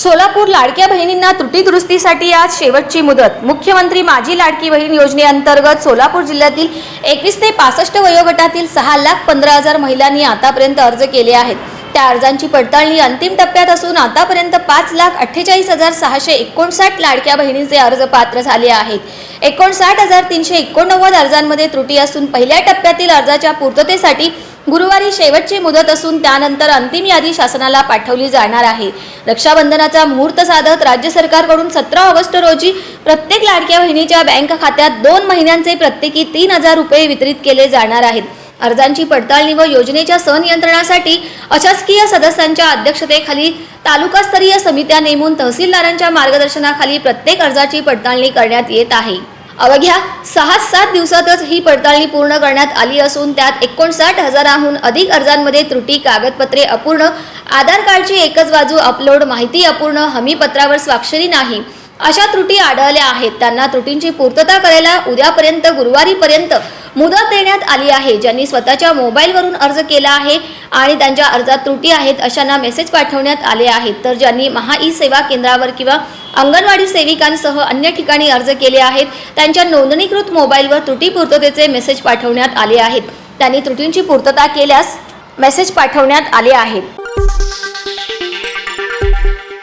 सोलापूर लाडक्या बहिणींना त्रुटी दुरुस्तीसाठी आज शेवटची मुदत. मुख्यमंत्री माझी लाडकी बहीण योजनेअंतर्गत सोलापूर जिल्ह्यातील एकवीस ते पासष्ट वयोगटातील सहा लाख पंधरा हजार महिलांनी आतापर्यंत अर्ज केले आहेत. त्या अर्जांची पडताळणी अंतिम टप्प्यात असून आतापर्यंत पाच लाख अठ्ठेचाळीस हजार सहाशे एकोणसाठ लाडक्या बहिणींचे अर्ज पात्र झाले आहेत. एकोणसाठ हजार तीनशे एकोणनव्वद अर्जांमध्ये त्रुटी असून पहिल्या टप्प्यातील अर्जाच्या पूर्ततेसाठी गुरुवारी शेवटची मुदत असून त्यानंतर अंतिम यादी शासनाला पाठवली जाणार आहे. रक्षाबंधनाचा मुहूर्त साधत राज्य सरकारकडून सतरा ऑगस्ट रोजी प्रत्येक लाडक्या बहिणीच्या बँक खात्यात दोन महिन्यांचे प्रत्येकी तीन हजार रुपये वितरित केले जाणार आहेत. अर्जांची पडताळणी व योजनेच्या संनियंत्रणासाठी अशासकीय सदस्यांच्या अध्यक्षतेखाली तालुकास्तरीय समित्या नेमून तहसीलदारांच्या मार्गदर्शनाखाली प्रत्येक अर्जाची पडताळणी करण्यात येत आहे. अवघ्या सहा सात दिवसातच ही पडताळणी पूर्ण करण्यात आली असून त्यात एकोणसाठ हजाराहून अधिक अर्जांमध्ये त्रुटी कागदपत्रे अपूर्ण आधार कार्डची एकच बाजू अपलोड माहिती अपूर्ण हमीपत्रावर स्वाक्षरी नाही. अशा त्रुटी आढळल्या आहेत. त्यांना त्रुटींची पूर्तता करायला उद्यापर्यंत गुरुवारीपर्यंत मुदत देण्यात आली आहे. ज्यांनी स्वतःच्या मोबाईलवरून अर्ज केला आहे आणि त्यांच्या अर्जात त्रुटी आहेत अशांना मेसेज पाठवण्यात आले आहेत. तर ज्यांनी महा ई सेवा केंद्रावर किंवा अंगणवाडी सेविकांसह अन्य ठिकाणी अर्ज केले आहेत त्यांच्या नोंदणीकृत मोबाईलवर त्रुटी पूर्ततेचे मेसेज पाठवण्यात आले आहेत. त्यांनी त्रुटींची पूर्तता केल्यास मेसेज पाठवण्यात आले आहेत.